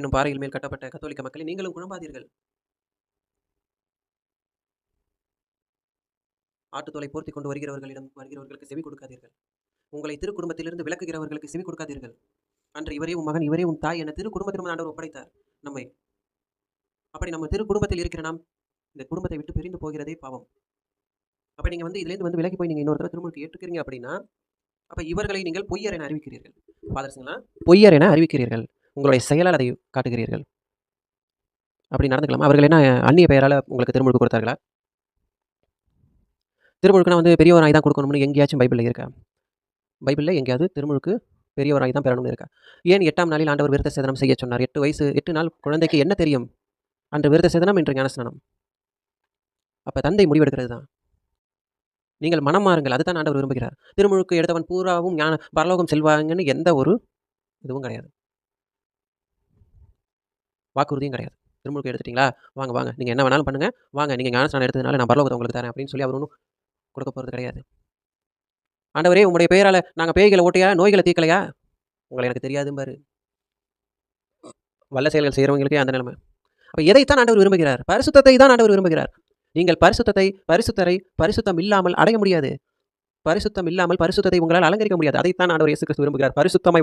என்னும் பாறையில் மேல் கட்டப்பட்ட கத்தோலிக்க மக்களை நீங்களும் குழம்பாதீர்கள். ஆட்டுத்தோலை போர்த்தி கொண்டு வருகிறவர்களிடம் வருகிறவர்களுக்கு செவி கொடுக்காதீர்கள். உங்களை திரு குடும்பத்திலிருந்து விளக்குகிறவர்களுக்கு செவி கொடுக்காதீர்கள். அன்று இவரே உன் மகன் இவரே உன் தாய் என திரு குடும்பத்திலும் ஆண்டவர் ஒப்படைத்தார். நம்மை அப்படி நம்ம திரு குடும்பத்தில் இருக்கிற நாம் இந்த குடும்பத்தை விட்டு பிரிந்து போகிறதே பாவம். அப்போ நீங்க வந்து இதுலேருந்து வந்து விலகி போய் நீங்க இன்னொரு தடவை திருமணத்துக்கு ஏற்றுக்கிறீங்க அப்படின்னா அப்ப இவர்களை நீங்கள் பொய்யர் என அறிவிக்கிறீர்கள். ஃபாதர்ஸுங்களா பொய்யர் என அறிவிக்கிறீர்கள். உங்களுடைய செயலால் அதை காட்டுகிறீர்கள். அப்படி நடந்துக்கலாமா. அவர்கள் என்ன அந்நிய பெயரால் உங்களுக்கு திருமுழுக்கு கொடுத்தார்களா? திருமுழுக்குனா வந்து பெரியவராய் தான் கொடுக்கணும்னு எங்கேயாச்சும் பைபிளில் இருக்கா? பைபிளில் எங்கேயாவது திருமுழுக்கு பெரியவராய் தான் பெறணும்னு இருக்கா? ஏன் எட்டாம் நாளில் ஆண்டவர் விருத்த சேதனம் செய்ய சொன்னார்? எட்டு வயசு எட்டு நாள் குழந்தைக்கு என்ன தெரியும்? அன்று விருத்த சேதனம் என்று ஞானஸ்நானம். அப்போ தந்தை முடிவெடுக்கிறது தான். நீங்கள் மனம் மாறுங்கள். அதுதான் ஆண்டவர் விரும்புகிறார். திருமுழுக்கு எடுத்தவன் பூராவும் ஞான பரலோகம் செல்வாங்கன்னு எந்த ஒரு இதுவும் கிடையாது. வாக்குறுதியும் கிடையாது. திருமுழுக்கு எடுத்துட்டீங்களா? வாங்க வாங்க. நீங்கள் என்ன வேணாலும் பண்ணுங்க. வாங்க நீங்கள் ஞானஸ்நானம் எடுத்ததுனால நான் பரலோகத்தை உங்களுக்கு தரேன் அப்படின்னு சொல்லி அவர் ஒன்றும் கொடுக்க போகிறது கிடையாது. ஆண்டவரே உங்களுடைய பெயரால் நாங்கள் பேய்களை ஓட்டையா? நோய்களை தீர்க்கலையா? உங்களை எனக்கு தெரியாதும்பாரு. வல்ல செயல்கள் செய்கிறவங்களுக்கே அந்த நிலைமை. அப்போ எதைத்தான் ஆண்டவர் விரும்புகிறார்? பரிசுத்தத்தை தான் ஆண்டவர் விரும்புகிறார். நீங்கள் பரிசுத்தத்தை பரிசுத்தரை பரிசுத்தம் இல்லாமல் அடைய முடியாது. பரிசுத்தம் இல்லாமல் பரிசுத்தத்தை உங்களால் அலங்கரிக்க முடியாது. அதைத்தான் ஆண்டவர் இயேசு கிறிஸ்து விரும்புகிறார். பரிசுத்தமை